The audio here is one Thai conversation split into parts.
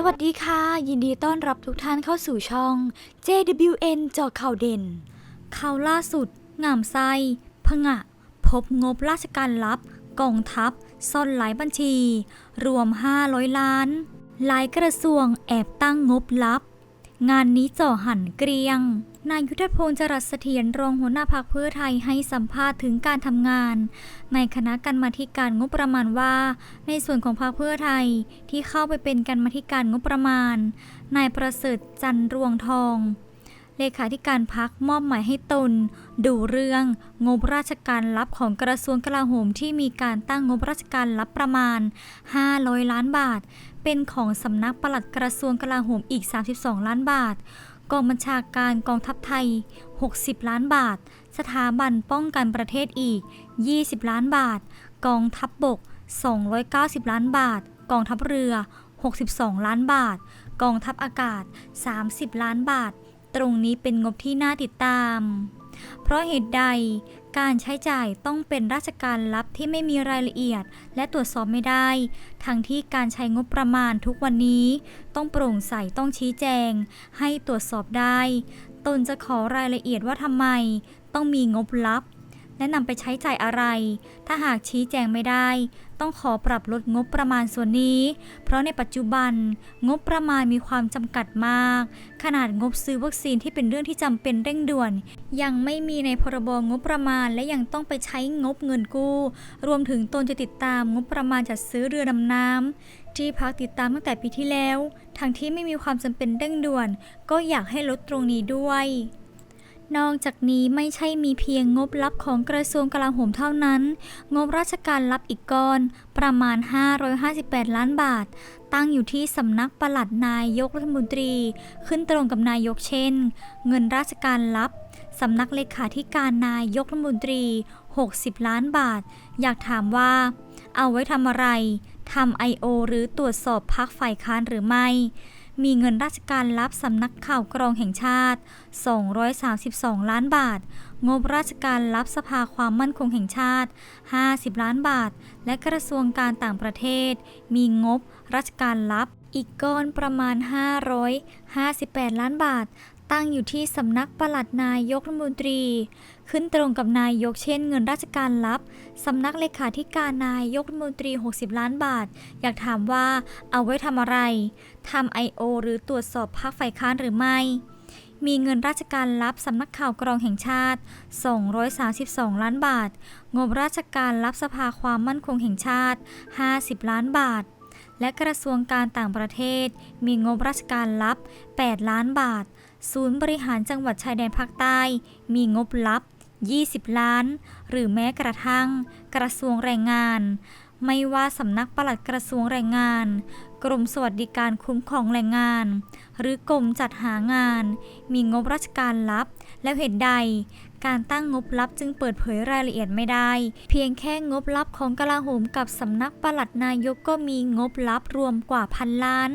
สวัสดีค่ะ ยินดีต้อนรับทุกท่านเข้าสู่ช่อง JWN จอข่าวเด่น ข่าวล่าสุด งามไส้พงะ พบงบราชการลับ กองทัพ ซ่อนหลายบัญชี รวม 500 ล้าน หลายกระทรวงแอบตั้งงบลับ งานนี้จ่อหันเกรียง นายยุทธพงศ์จรัสเสถียรรองหัวหน้าพักเพื่อไทยให้สัมภาษณ์ถึงการทำงาน ในคณะกรรมาธิการงบประมาณว่า ในส่วนของพรรคเพื่อไทยที่เข้าไปเป็นกรรมาธิการงบประมาณ นายประเสริฐจันทร์รวงทอง เลขาธิการพักมอบหมายให้ตน ดูเรื่องงบราชการลับของกระทรวงกลาโหมที่มีการตั้งงบราชการลับประมาณ 500 ล้านบาท เป็นของสำนักปลัดกระทรวงกลาโหมอีก 32 ล้านบาท กองบัญชาการกองทัพไทย 60 ล้านบาท สถาบันป้องกันประเทศอีก 20 ล้านบาท กองทัพบบก 290 ล้านบาท กองทัพเรือ 62 ล้านบาท กองทัพอากาศ 30 ล้านบาท ตรงนี้เป็นงบที่น่าติดตาม เพราะเหตุใด การใช้จ่ายต้องเป็นราชการลับที่ไม่มีรายละเอียด และตรวจสอบไม่ได้ ทั้งที่การใช้งบประมาณทุกวันนี้ ต้องโปร่งใสต้องชี้แจง ให้ตรวจสอบได้ ตนจะขอรายละเอียดว่าทำไม ต้องมีงบลับ และนำไปใช้จ่ายอะไร ถ้าหากชี้แจงไม่ได้ ต้องขอปรับลดงบประมาณส่วนนี้ เพราะในปัจจุบันงบประมาณมีความจำกัดมาก ขนาดงบซื้อวัคซีนที่เป็นเรื่องที่จำเป็นเร่งด่วน ยังไม่มีในพรบงบประมาณ และยังต้องไปใช้งบเงินกู้ รวมถึงตนจะติดตามงบประมาณจัดซื้อเรือดำน้ำที่พักติดตามตั้งแต่ปีที่แล้วทั้งที่ไม่มีความจำเป็นเร่งด่วน ก็อยากให้ลดตรงนี้ด้วย นอกจากนี้ไม่ใช่มีเพียงงบลับของกระทรวงกลาโหมเท่านั้น งบราชการลับอีกก้อน ประมาณ 558 ล้านบาท ตั้งอยู่ที่สำนักปลัดนายกรัฐมนตรี ขึ้นตรงกับนายกเช่น เงินราชการลับสำนักเลขาธิการนายกรัฐมนตรี 60 ล้านบาท อยากถามว่า เอาไว้ทำอะไรทำ I.O. หรือตรวจสอบพักฝ่ายค้านหรือไม่ มีเงินราชการรับสำนักข่าวกรองแห่งชาติ 232 ล้านบาท งบราชการรับสภาความมั่นคงแห่งชาติ 50 ล้านบาท และกระทรวงการต่างประเทศ มีงบราชการรับอีกก้อนประมาณ 558 ล้านบาท ตั้งอยู่ที่สำนักปลัดนายกรัฐมนตรี ขึ้นตรงกับนายกเช่นเงินราชการลับ สำนักเลขาธิการนายกรัฐมนตรี 60 ล้านบาท อยากถามว่าเอาไว้ทำอะไรทำ I.O. หรือตรวจสอบพรรคฝ่ายค้านหรือไม่มีเงินราชการลับสำนักข่าวกรองแห่งชาติ 232 ล้านบาท งบราชการลับสภาความมั่นคงแห่งชาติ 50 ล้านบาท และกระทรวงการต่างประเทศ มีงบราชการลับ 8 ล้านบาท ศูนย์บริหารจังหวัดชายแดนภาคใต้ มีงบลับ 20 ล้าน หรือแม้กระทั่ง กระทรวงแรงงาน ไม่ว่าสำนักปลัดกระทรวงแรงงาน กรมสวัสดิการคุ้มครองแรงงาน หรือกรมจัดหางาน มีงบราชการลับ แล้วเหตุใด การตั้งงบลับจึงเปิดเผยรายละเอียดไม่ได้ เพียงแค่งบลับของกลาโหมกับสำนักปลัดนายกก็มีงบลับรวมกว่าพันล้าน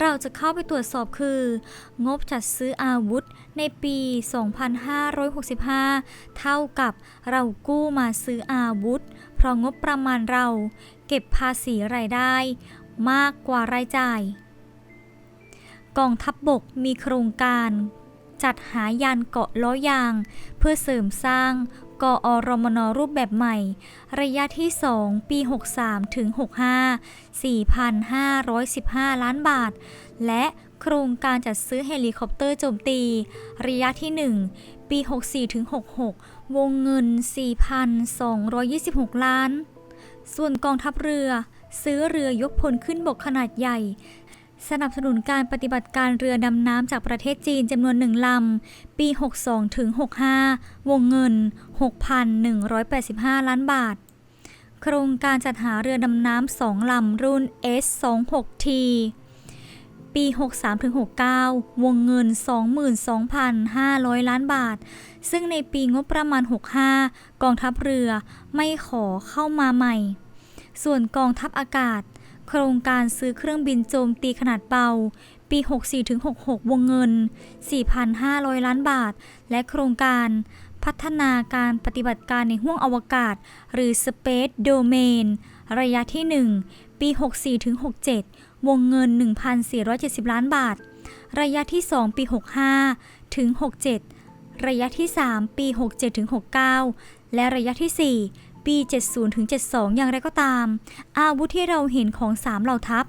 เราจะเข้าไปตรวจสอบคือ งบจัดซื้ออาวุธในปี 2565 เท่ากับเรากู้มาซื้ออาวุธ เพราะงบประมาณเราเก็บภาษีรายได้ มากกว่ารายจ่าย กองทัพบบกมีโครงการ จัดหายานเกาะล้อยาง เพื่อเสริมสร้างกอรมนรูปแบบใหม่ ระยะที่ 2 ปี 63 ถึง 65 4,515 ล้านบาท และโครงการจัดซื้อเฮลิคอปเตอร์โจมตี ระยะที่ 1 ปี 64 ถึง 66 วงเงิน 4,226 ล้าน ส่วนกองทัพเรือ ซื้อเรือยกพลขึ้นบกขนาดใหญ่ สนับสนุนการปฏิบัติการเรือดำน้ำจากประเทศจีนจำนวนหนึ่งลำ ปี 62ถึง65 วงเงิน 6,185 ล้านบาท โครงการจัดหาเรือดำน้ำสองลำรุ่น S26T ปี 63ถึง69 วงเงิน 22,500 ล้านบาท ซึ่งในปีงบประมาณ 65 กองทัพเรือไม่ขอเข้ามาใหม่ ส่วนกองทัพอากาศ โครงการซื้อเครื่องบินโจมตีขนาดเบา ปี 64-66 วงเงิน 4,500 ล้านบาท และโครงการพัฒนาการปฏิบัติการในห้วงอวกาศ หรือ Space Domain ระยะที่ 1 ปี 64-67 วงเงิน 1,470 ล้านบาท ระยะที่ 2 ปี 65ถึง67 ระยะที่ 3 ปี 67ถึง69 และระยะที่ 4 ปี 70ถึง72 อย่างไรก็ตาม อาวุธที่เราเห็นของ 3 เหล่าทัพ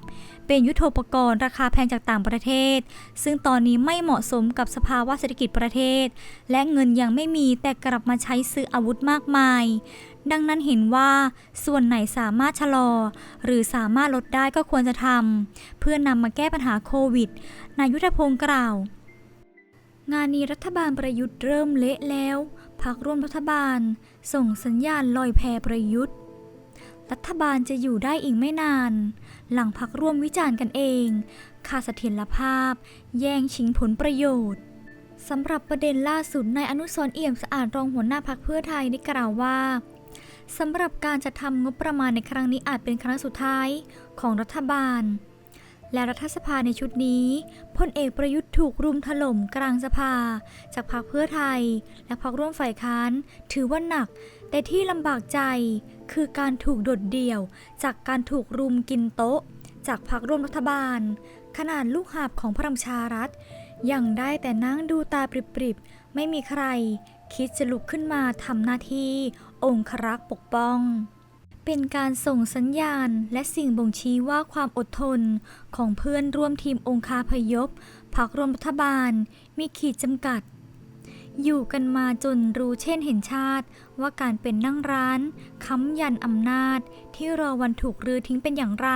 เป็นยุทโธปกรณ์ราคาแพงจากต่างประเทศ ซึ่งตอนนี้ไม่เหมาะสมกับสภาวะเศรษฐกิจประเทศ และเงินยังไม่มีแต่กลับมาใช้ซื้ออาวุธมากมาย ดังนั้นเห็นว่าส่วนไหนสามารถชะลอ หรือสามารถลดได้ก็ควรจะทำเพื่อนำมาแก้ปัญหาโควิด นายยุทธพงศ์กล่าว งานนี้รัฐบาลประยุทธ์เริ่มเละแล้ว พักร่วมรัฐบาล ส่งสัญญาณลอยแพประยุทธ์ รัฐบาลจะอยู่ได้อีกไม่นาน หลังพักร่วมวิจารณ์กันเองขาดเสถียรภาพ แย่งชิงผลประโยชน์สำหรับประเด็นล่าสุดนายอนุสรเอี่ยมสะอาดรองหัวหน้าพักเพื่อไทยได้กล่าวว่าสำหรับการจัดทำงบประมาณในครั้งนี้อาจเป็นครั้งสุดท้ายของรัฐบาล และรัฐสภาในชุดนี้พลเอกประยุทธ์ถูกรุมถล่มกลางสภา จากพรรคเพื่อไทย และพรรคร่วมฝ่ายค้าน ถือว่าหนัก แต่ที่ลำบากใจคือการถูกโดดเดี่ยว จากการถูกรุมกินโต๊ะ จากพรรคร่วมรัฐบาล ขนาดลูกหาบของพระรำชารัฐ ยังได้แต่นั่งดูตาปริบๆ ไม่มีใคร คิดจะลุกขึ้นมาทำหน้าที่องครักษ์ปกป้อง เป็นการส่งสัญญาณและสิ่งบ่งชี้ว่าความอดทนของเพื่อนร่วมทีมองคาพยพพักร่วมรัฐบาลมีขีดจำกัด อยู่กันมาจนรู้เช่นเห็นชาติ ว่าการเป็นนั่งร้านค้ำยันอำนาจที่รอวันถูกรื้อทิ้งเป็นอย่างไร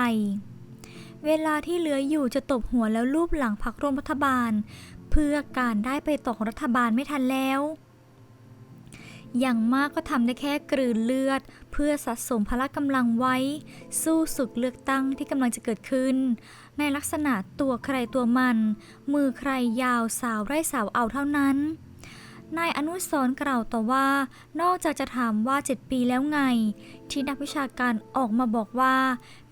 เวลาที่เหลืออยู่จะตบหัวแล้วลูบหลังพักร่วมรัฐบาล เพื่อการได้ไปต่อรัฐบาลไม่ทันแล้ว อย่างมากก็ทำได้แค่กลืนเลือด เพื่อสะสมพละกำลังไว้ สู้ศึกเลือกตั้งที่กำลังจะเกิดขึ้น ในลักษณะตัวใครตัวมัน มือใครยาวสาวไร่สาวเอาเท่านั้นนายอนุสรกล่าวต่อว่า นอกจากจะถามว่า 7 ปีแล้วไง ที่นักวิชาการออกมาบอกว่า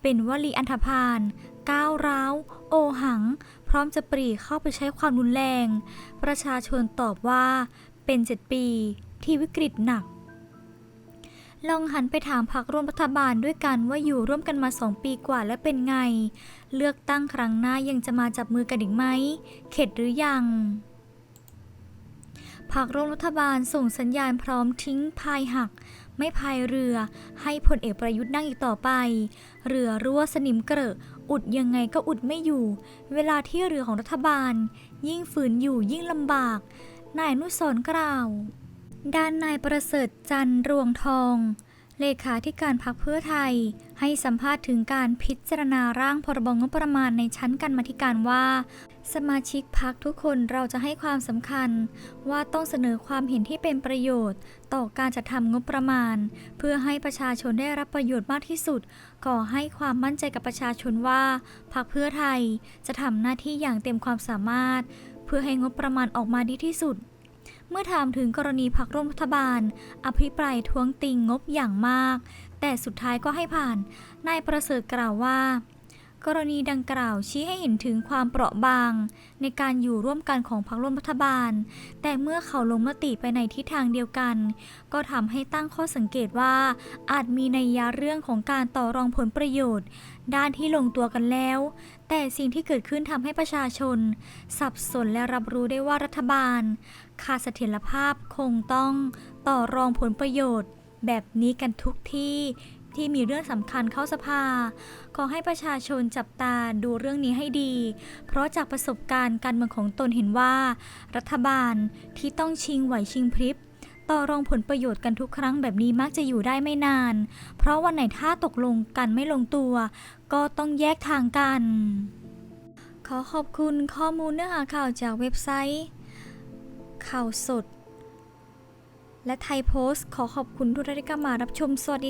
เป็นวลีอันธพาลก้าวร้าว โอหัง พร้อมจะปรีเข้าไปใช้ความรุนแรง ประชาชนตอบว่าเป็น 7 ปี ที่วิกฤตหนัก ลองหันไปถามพรรคร่วมรัฐบาลด้วยกันว่าอยู่ร่วมกันมาสองปีกว่าแล้วเป็นไง เลือกตั้งครั้งหน้ายังจะมาจับมือกันอีกไหม เข็ดหรือยังพรรคร่วมรัฐบาลส่งสัญญาณพร้อมทิ้งพายหัก ไม่พายเรือ ให้พลเอกประยุทธ์นั่งอีกต่อไป เรือรั่วสนิมเกลอะอุดยังไงก็อุดไม่อยู่ เวลาที่เรือของรัฐบาล ยิ่งฝืนอยู่ยิ่งลำบาก นายนุสรกล่าว ด้านนายประเสริฐจันรวงทอง เลขาธิการพรรคเพื่อไทย ให้สัมภาษณ์ถึงการพิจารณาร่างพรบงบประมาณในชั้นกรรมาธิการว่า สมาชิกพรรคทุกคนเราจะให้ความสำคัญ ว่าต้องเสนอความเห็นที่เป็นประโยชน์ ต่อการจัดทำงบประมาณ เพื่อให้ประชาชนได้รับประโยชน์มากที่สุด ขอให้ความมั่นใจกับประชาชนว่าพรรคเพื่อไทย จะทำหน้าที่อย่างเต็มความสามารถ เพื่อให้งบประมาณออกมาดีที่สุด เมื่อถามถึงกรณีพักร่วมรัฐบาล อภิปรายท้วงติงงบอย่างมาก แต่สุดท้ายก็ให้ผ่าน นายประเสริฐกล่าวว่า กรณีดังกล่าวชี้ให้เห็นถึงความเปราะบาง ในการอยู่ร่วมกันของพรรคร่วมรัฐบาล แต่เมื่อเขาลงมติไปในทิศทางเดียวกัน ก็ทำให้ตั้งข้อสังเกตว่า อาจมีนัยยะเรื่องของการต่อรองผลประโยชน์ ด้านที่ลงตัวกันแล้ว แต่สิ่งที่เกิดขึ้นทำให้ประชาชน สับสนและรับรู้ได้ว่ารัฐบาลขาดเสถียรภาพคงต้องต่อรองผลประโยชน์ แบบนี้กันทุกที่ที่มีเรื่องสำคัญเข้าสภา ขอให้ประชาชนจับตาดูเรื่องนี้ให้ดี เพราะจากประสบการณ์การเมืองของตนเห็นว่า รัฐบาลที่ต้องชิงไหวชิงพริบ ต่อรองผลประโยชน์กันทุกครั้งแบบนี้มักจะอยู่ได้ไม่นาน เพราะวันไหนถ้าตกลงกันไม่ลงตัว ก็ต้องแยกทางกัน ขอขอบคุณข้อมูลเนื้อหาข่าวจากเว็บไซต์ ข่าวสด และไทยโพสต์ ขอขอบคุณทุกท่านที่เข้ามารับชมสวัสดี